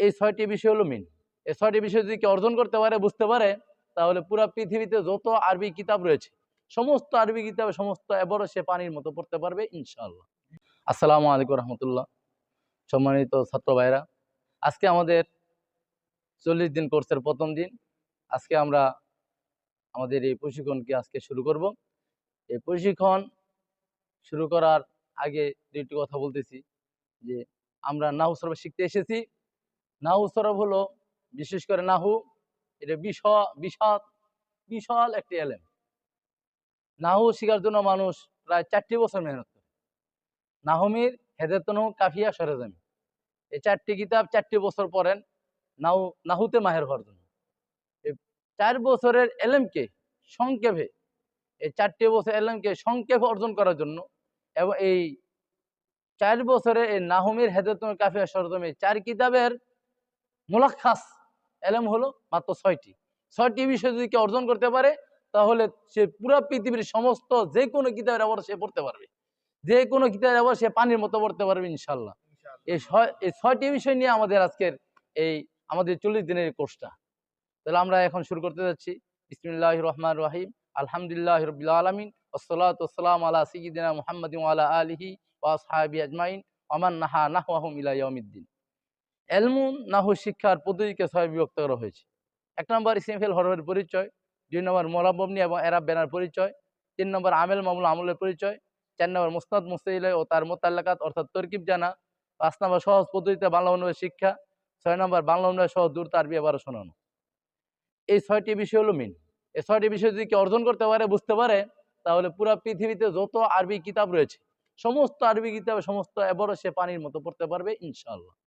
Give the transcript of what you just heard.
এই ছয়টি বিষয় হলো মিন এই ছয়টি বিষয় যদি কেউ অর্জন করতে পারে, বুঝতে পারে, তাহলে পুরো পৃথিবীতে যত আরবি কিতাব রয়েছে, সমস্ত আরবি কিতাবে সমস্ত এবারও সে পানির মতো পড়তে পারবে, ইনশাআল্লাহ। আসসালামু আলাইকুম রহমতুল্লাহ। সম্মানিত ছাত্র ভাইরা আজকে আমাদের চল্লিশ দিন কোর্সের প্রথম দিন। আজকে আমরা আমাদের এই প্রশিক্ষণকে আজকে শুরু করব। এই প্রশিক্ষণ শুরু করার আগে দুইটি কথা বলতেছি, যে আমরা নাহু সরব শিখতে এসেছি নাহু সরব হলো, বিশেষ করে নাহু, এটা বিশাল বিশাল বিশাল একটি এলেম। নাহু শেখার জন্য মানুষ প্রায় চারটি বছর মেহনত করে। নাহমির হেদায়তনু কাফিয়া সরেজামি এই চারটি কিতাব চারটি বছর পড়েন নাহু, নাহুতে মাহের হওয়ার জন্য। এই চার বছরের এলেমকে সংক্ষেপে, এই চারটি বছর এলেমকে সংক্ষেপে অর্জন করার জন্য এবং এই চার বছরে এই নাহমির হেদায়তনু কাফিয়া সরজমি চার কিতাবের মোলাক্ষাস এলেম হলো মাত্র ছয়টি। ছয়টি বিষয় যদি কেউ অর্জন করতে পারে তাহলে সে পুরা পৃথিবীর সমস্ত যে কোনো কিতাবের আবার সে পড়তে পারবে। যে কোনো কিতাবের আবার সে পানির মতো পড়তে পারবে ইনশাল্লাহ এই ছয় এই ছয়টি বিষয় নিয়ে আমাদের আজকের এই আমাদের চল্লিশ দিনের কোর্সটা। তাহলে আমরা এখন শুরু করতে যাচ্ছি। ইসমিল্লাহ রহমান রাহিম। আলহামদুলিল্লাহ রবিল আলমিন। ওসলাতাম আলা সিদ্দিনা মুহাম্মদ আলা আলিহি ওয়াসহাবি আজমাইন। ওমান নাহা ইলাইয়মিদ্দিন এলমুন নাহু শিক্ষার পদ্ধতিকে ছয় বিভক্ত করা হয়েছে। এক নম্বর ইসিমফেল হরফের পরিচয়, দুই নম্বর মোলাবনি এবং এরাব বেনার পরিচয়, তিন নম্বর আমেল মামুল আমলের পরিচয়, চার নম্বর মুস্তাদ মুস্তাইলে ও তার মোতাল্লাকাত অর্থাৎ তরকিব জানা, পাঁচ নম্বর সহজ পদ্ধতিতে বাংলা অনুবাদ শিক্ষা, ছয় নম্বর বাংলা অনুবাদ সহ দূর তারবি এবারও শোনানো। এই ছয়টি বিষয় হলো মিন এই ছয়টি বিষয় যদি কেউ অর্জন করতে পারে, বুঝতে পারে, তাহলে পুরো পৃথিবীতে যত আরবি কিতাব রয়েছে, সমস্ত আরবি কিতাবে সমস্ত এবারও সে পানির মতো পড়তে পারবে, ইনশাআল্লাহ।